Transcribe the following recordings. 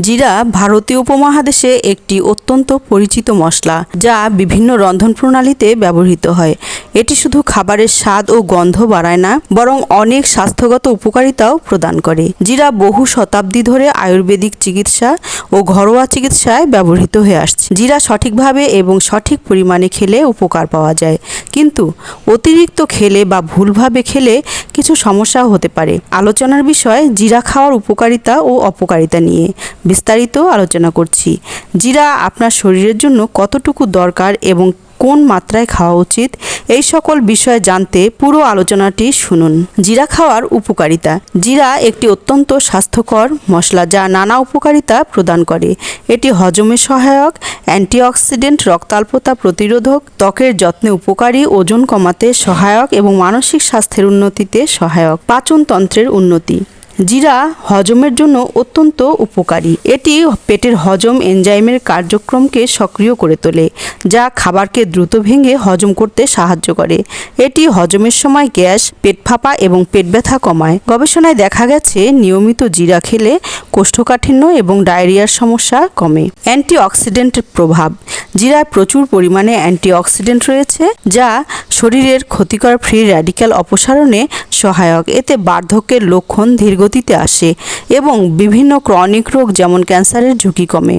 জিরা ভারতীয় উপমহাদেশে একটি অত্যন্ত পরিচিত মশলা, যা বিভিন্ন রন্ধন প্রণালীতে ব্যবহৃত হয়। এটি শুধু খাবারের স্বাদ ও গন্ধ বাড়ায় না, বরং অনেক স্বাস্থ্যগত উপকারিতাও প্রদান করে। জিরা বহু শতাব্দী ধরে আয়ুর্বেদিক চিকিৎসা ও ঘরোয়া চিকিৎসায় ব্যবহৃত হয়ে আসছে। জিরা সঠিকভাবে এবং সঠিক পরিমাণে খেলে উপকার পাওয়া যায়। কিন্তু অতিরিক্ত খেলে বা ভুলভাবে খেলে কিছু সমস্যাও হতে পারে। আলোচনার বিষয়, জিরা খাওয়ার উপকারিতা ও অপকারিতা নিয়ে। বিস্তারিত আলোচনা করছি। জিরা, আপনার শরীরের জন্য কতটুকু দরকার এবং কোন মাত্রায় খাওয়া উচিত? এই সকল বিষয়ে জানতে পুরো আলোচনাটি শুনুন। জিরা খাওয়ার উপকারিতা। জিরা একটি অত্যন্ত স্বাস্থ্যকর মশলা যা নানা উপকারিতা প্রদান করে। এটি হজমে সহায়ক, অ্যান্টিঅক্সিডেন্ট, রক্তাল্পতা প্রতিরোধক, ত্বকের যত্নে উপকারী, ওজন কমাতে সহায়ক এবং মানসিক স্বাস্থ্যের উন্নতিতে সহায়ক। পাচনতন্ত্রের উন্নতি। জিরা হজমের জন্য অত্যন্ত উপকারী। এটি পেটের হজম এনজাইমের কার্যক্রমকে সক্রিয় করে তোলে, যা খাবারকে দ্রুত ভেঙে হজম করতে সাহায্য করে। এটি হজমের সময় গ্যাস, পেট ফাঁপা এবং পেট ব্যথা কমায়। গবেষণায় দেখা গেছে, নিয়মিত জিরা খেলে কোষ্ঠকাঠিন্য এবং ডায়রিয়ার সমস্যা কমে। অ্যান্টিঅক্সিডেন্টের প্রভাব। জিরায় প্রচুর পরিমাণে অ্যান্টিঅক্সিডেন্ট রয়েছে, যা শরীরের ক্ষতিকর ফ্রি র্যাডিক্যাল অপসারণে সহায়ক। এতে বার্ধক্যের লক্ষণ ধীরগতিতে আসে এবং বিভিন্ন ক্রনিক রোগ যেমন ক্যান্সারের ঝুঁকি কমে।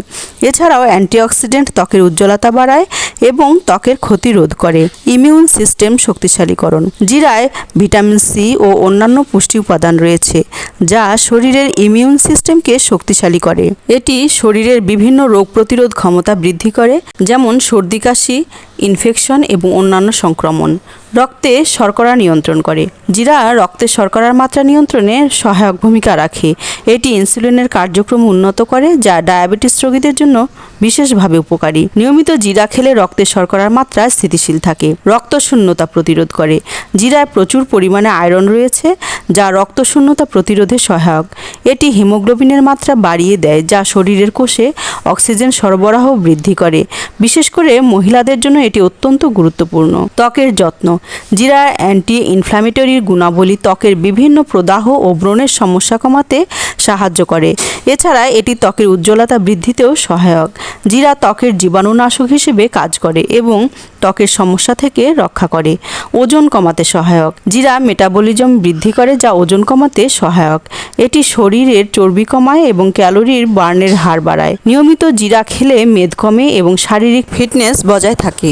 এছাড়াও অ্যান্টিঅক্সিডেন্ট ত্বকের উজ্জ্বলতা বাড়ায় এবং ত্বকের ক্ষতি রোধ করে। ইমিউন সিস্টেম শক্তিশালীকরণ। জিরায় ভিটামিন সি ও অন্যান্য পুষ্টি উপাদান রয়েছে, যা শরীরের ইমিউন সিস্টেমকে শক্তিশালী করে। এটি শরীরের বিভিন্ন রোগ প্রতিরোধ ক্ষমতা বৃদ্ধি করে, যেমন সর্দি, কাশি ইনফেকশন এবং অন্যান্য সংক্রমণ। রক্তে শর্করা নিয়ন্ত্রণ করে। জিরা রক্তে শর্করার মাত্রা নিয়ন্ত্রণে সহায়ক ভূমিকা রাখে। এটি ইনসুলিনের কার্যক্রম উন্নত করে, যা ডায়াবেটিস রোগীদের জন্য বিশেষভাবে উপকারী। নিয়মিত জিরা খেলে রক্তে শর্করার মাত্রা স্থিতিশীল থাকে। রক্তশূন্যতা প্রতিরোধ করে। জিরায় প্রচুর পরিমাণে আয়রন রয়েছে, যা রক্তশূন্যতা প্রতিরোধে সহায়ক। এটি হিমোগ্লোবিনের মাত্রা বাড়িয়ে দেয়, যা শরীরের কোষে অক্সিজেন সরবরাহ বৃদ্ধি করে। বিশেষ করে মহিলাদের জন্য এটি অত্যন্ত গুরুত্বপূর্ণ। ত্বকের যত্ন। জিরা অ্যান্টি ইনফ্ল্যামেটরির গুণাবলী ত্বকের বিভিন্ন প্রদাহ ও ব্রণের সমস্যা কমাতে সাহায্য করে। এছাড়া এটি ত্বকের উজ্জ্বলতা বৃদ্ধিতেও সহায়ক। জিরা ত্বকের জীবাণুনাশক হিসেবে কাজ করে এবং ত্বকের সমস্যা থেকে রক্ষা করে। ওজন কমাতে সহায়ক। জিরা মেটাবলিজম বৃদ্ধি করে যা ওজন কমাতে সহায়ক। এটি শরীরের চর্বি কমায় এবং ক্যালোরির বার্নের হার বাড়ায়। নিয়মিত জিরা খেলে মেদ কমে এবং শারীরিক ফিটনেস বজায় থাকে।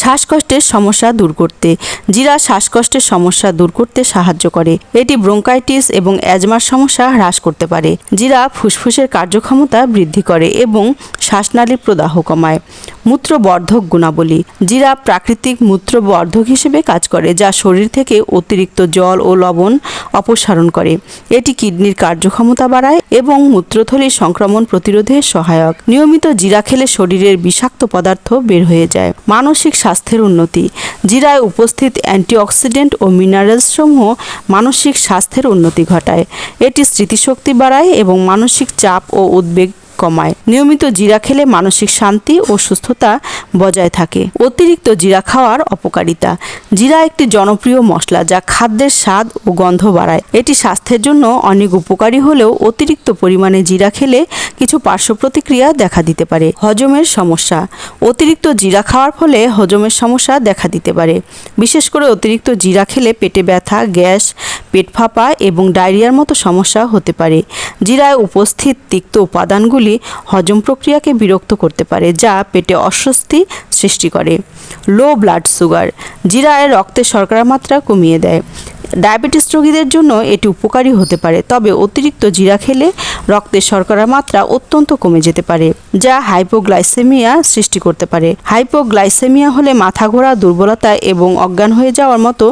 শ্বাসকষ্টের সমস্যা দূর করতে। জিরা শ্বাসকষ্টের সমস্যা দূর করতে সাহায্য করে। এটি ব্রোঙ্কাইটিস এবং অ্যাজমার সমস্যা হ্রাস করতে পারে। জিরা ফুসফুসের কার্যক্ষমতা বৃদ্ধি করে এবং শ্বাসনালীর প্রদাহ কমায়। মূত্রবর্ধক গুণাবলী। জিরা প্রাকৃতিক মূত্রবর্ধক হিসেবে কাজ করে, যা শরীর থেকে অতিরিক্ত জল ও লবণ অপসারণ করে। এটি কিডনির কার্যক্ষমতা বাড়ায় এবং মূত্রথলির সংক্রমণ প্রতিরোধে সহায়ক। নিয়মিত জিরা খেলে শরীরের বিষাক্ত পদার্থ বের হয়ে যায়। মানসিক স্বাস্থ্যের উন্নতি। জিরায় উপস্থিত অ্যান্টিঅক্সিডেন্ট ও মিনারেলস সমূহ মানসিক স্বাস্থ্যের উন্নতি ঘটায়। এটি স্মৃতিশক্তি বাড়ায় এবং মানসিক চাপ ও উদ্বেগ কমায়। নিয়মিত জিরা খেলে মানসিক শান্তি ও সুস্থতা বজায় থাকে। অতিরিক্ত জিরা খাওয়ার অপকারিতা। জিরা একটি জনপ্রিয় মশলা যা খাদ্যের স্বাদ ও গন্ধ বাড়ায়। এটি স্বাস্থ্যের জন্য অনেক উপকারী হলেও অতিরিক্ত পরিমাণে জিরা খেলে কিছু পার্শ্ব প্রতিক্রিয়া দেখা দিতে পারে। হজমের সমস্যা। অতিরিক্ত জিরা খাওয়ার ফলে হজমের সমস্যা দেখা দিতে পারে। বিশেষ করে অতিরিক্ত জিরা খেলে পেটে ব্যথা, গ্যাস, পেট ফাঁপা এবং ডায়রিয়ার মতো সমস্যা হতে পারে। জিরায় উপস্থিত তিক্ত উপাদানগুলি হজম প্রক্রিয়াকে বিরক্ত করতে পারে, যা পেটে অস্বস্তি সৃষ্টি করে। লো ব্লাড সুগার, জিরায় রক্তে শর্করার মাত্রা কমিয়ে দেয়। ডায়াবেটিস রোগীদের জন্য এটি উপকারী হতে পারে, তবে অতিরিক্ত জিরা খেলে রক্তে শর্করার মাত্রা অত্যন্ত কমে যেতে পারে, যা হাইপোগ্লাইসেমিয়া সৃষ্টি করতে পারে। হাইপোগ্লাইসেমিয়া হলে মাথা ঘোরা, দুর্বলতা এবং অজ্ঞান হয়ে যাওয়ার মতো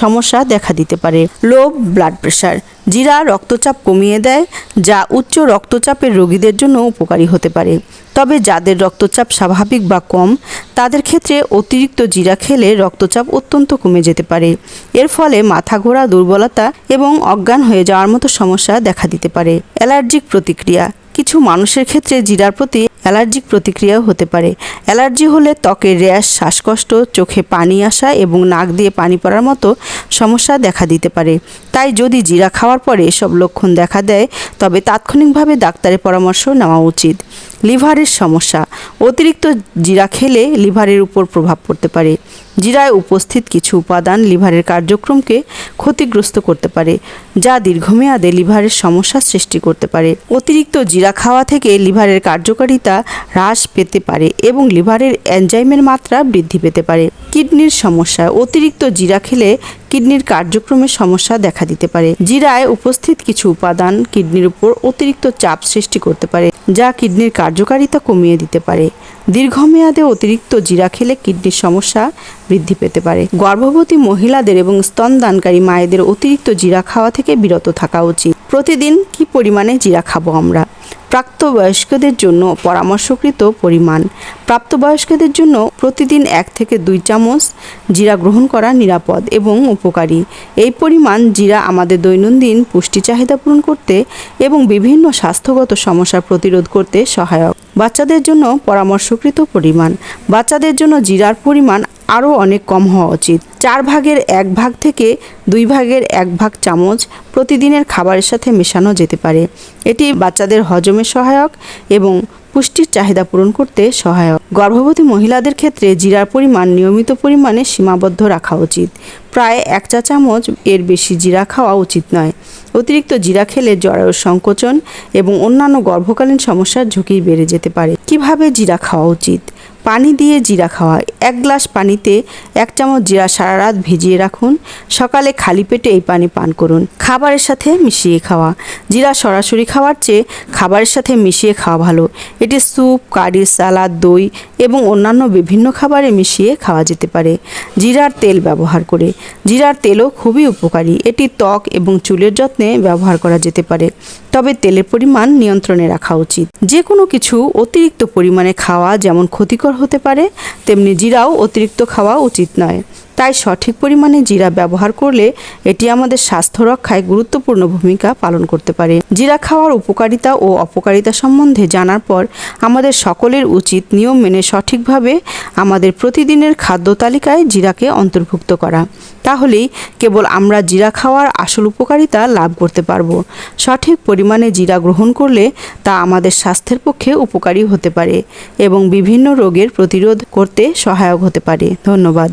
সমস্যা দেখা দিতে পারে। লো ব্লাড প্রেশার জিরা রক্তচাপ কমিয়ে দেয়, যা উচ্চ রক্তচাপের রোগীদের জন্য উপকারী হতে পারে। তবে যাদের রক্তচাপ স্বাভাবিক বা কম, তাদের ক্ষেত্রে অতিরিক্ত জিরা খেলে রক্তচাপ অত্যন্ত কমে যেতে পারে। এর ফলে মাথা ঘোরা, দুর্বলতা এবং অজ্ঞান হয়ে যাওয়ার মতো সমস্যা দেখা দিতে পারে। অ্যালার্জিক প্রতিক্রিয়া কিছু মানুষের ক্ষেত্রে জিরার প্রতি অ্যালার্জিক প্রতিক্রিয়াও হতে পারে। অ্যালার্জি হলে ত্বকের র্যাশ, শ্বাসকষ্ট, চোখে পানি আসা এবং নাক দিয়ে পানি পড়ার মতো সমস্যা দেখা দিতে পারে। তাই যদি জিরা খাওয়ার পরে এসব লক্ষণ দেখা দেয়, তবে তাৎক্ষণিকভাবে ডাক্তারের পরামর্শ নেওয়া উচিত। লিভারের সমস্যা। অতিরিক্ত জিরা খেলে লিভারের উপর প্রভাব পড়তে পারে। জিরায় উপস্থিত কিছু উপাদান লিভারের কার্যক্রমকে ক্ষতিগ্রস্ত করতে পারে, যা দীর্ঘমেয়াদে লিভারের সমস্যা সৃষ্টি করতে পারে। অতিরিক্ত জিরা খাওয়া থেকে লিভারের কার্যকারিতা হ্রাস পেতে পারে এবং লিভারের এনজাইমের মাত্রা বৃদ্ধি পেতে পারে। কিডনির সমস্যা, অতিরিক্ত জিরা খেলে কিডনির কার্যক্রমের সমস্যা দেখা দিতে পারে। জিরায় উপস্থিত কিছু উপাদান কিডনির উপর অতিরিক্ত চাপ সৃষ্টি করতে পারে, যা কিডনির কার্যকারিতা কমিয়ে দিতে পারে। দীর্ঘমেয়াদে অতিরিক্ত জিরা খেলে কিডনির সমস্যা বৃদ্ধি পেতে পারে। গর্ভবতী মহিলাদের এবং স্তনদানকারী মায়েদের অতিরিক্ত জিরা খাওয়া থেকে বিরত থাকা উচিত। প্রতিদিন কি পরিমাণে জিরা খাব আমরা? প্রাপ্তবয়স্কদের জন্য পরামর্শকৃত পরিমাণ। প্রাপ্তবয়স্কদের জন্য প্রতিদিন এক থেকে দুই চামচ জিরা গ্রহণ করা নিরাপদ এবং উপকারী। এই পরিমাণ জিরা আমাদের দৈনন্দিন পুষ্টি চাহিদা পূরণ করতে এবং বিভিন্ন স্বাস্থ্যগত সমস্যা প্রতিরোধ করতে সহায়ক। বাচ্চাদের জন্য পরামর্শকৃত পরিমাণ। বাচ্চাদের জন্য জিরার পরিমাণ আরও অনেক কম হওয়া উচিত। চার ভাগের এক ভাগ থেকে দুই ভাগের এক ভাগ চামচ প্রতিদিনের খাবারের সাথে মেশানো যেতে পারে। এটি বাচ্চাদের হজমে সহায়ক এবং পুষ্টির চাহিদা পূরণ করতে সহায়ক। গর্ভবতী মহিলাদের ক্ষেত্রে জিরার পরিমাণ, নিয়মিত পরিমাণে সীমাবদ্ধ রাখা উচিত। প্রায় এক চা চামচ এর বেশি জিরা খাওয়া উচিত নয়। অতিরিক্ত জিরা খেলে জরায়ুর সংকোচন এবং অন্যান্য গর্ভকালীন সমস্যার ঝুঁকি বেড়ে যেতে পারে। কীভাবে জিরা খাওয়া উচিত? পানি দিয়ে জিরা খাওয়া। এক গ্লাস পানিতে এক চামচ জিরা সারা রাত ভিজিয়ে রাখুন। সকালে খালি পেটে এই পানি পান করুন। খাবারের সাথে মিশিয়ে খাওয়া। জিরা সরাসরি খাওয়ার চেয়ে খাবারের সাথে মিশিয়ে খাওয়া ভালো। এটি স্যুপ, কারি, সালাদ, দই এবং অন্যান্য বিভিন্ন খাবারে মিশিয়ে খাওয়া যেতে পারে। জিরার তেল ব্যবহার করে। জিরার তেলও খুবই উপকারী। এটি ত্বক এবং চুলের যত্নে ব্যবহার করা যেতে পারে। তবে তেলের পরিমাণ নিয়ন্ত্রণে রাখা উচিত। যে কোনো কিছু অতিরিক্ত পরিমাণে খাওয়া যেমন ক্ষতিকর হতে পারে, তেমনি জিরাও অতিরিক্ত খাওয়া উচিত নয়। তাই সঠিক পরিমাণে জিরা ব্যবহার করলে এটি আমাদের স্বাস্থ্য রক্ষায় গুরুত্বপূর্ণ ভূমিকা পালন করতে পারে। জিরা খাওয়ার উপকারিতা ও অপকারিতা সম্বন্ধে জানার পর আমাদের সকলের উচিত নিয়ম মেনে সঠিকভাবে আমাদের প্রতিদিনের খাদ্য তালিকায় জিরাকে অন্তর্ভুক্ত করা। তাহলেই কেবল আমরা জিরা খাওয়ার আসল উপকারিতা লাভ করতে পারব। সঠিক পরিমাণে জিরা গ্রহণ করলে তা আমাদের স্বাস্থ্যের পক্ষে উপকারী হতে পারে এবং বিভিন্ন রোগের প্রতিরোধ করতে সহায়ক হতে পারে। ধন্যবাদ।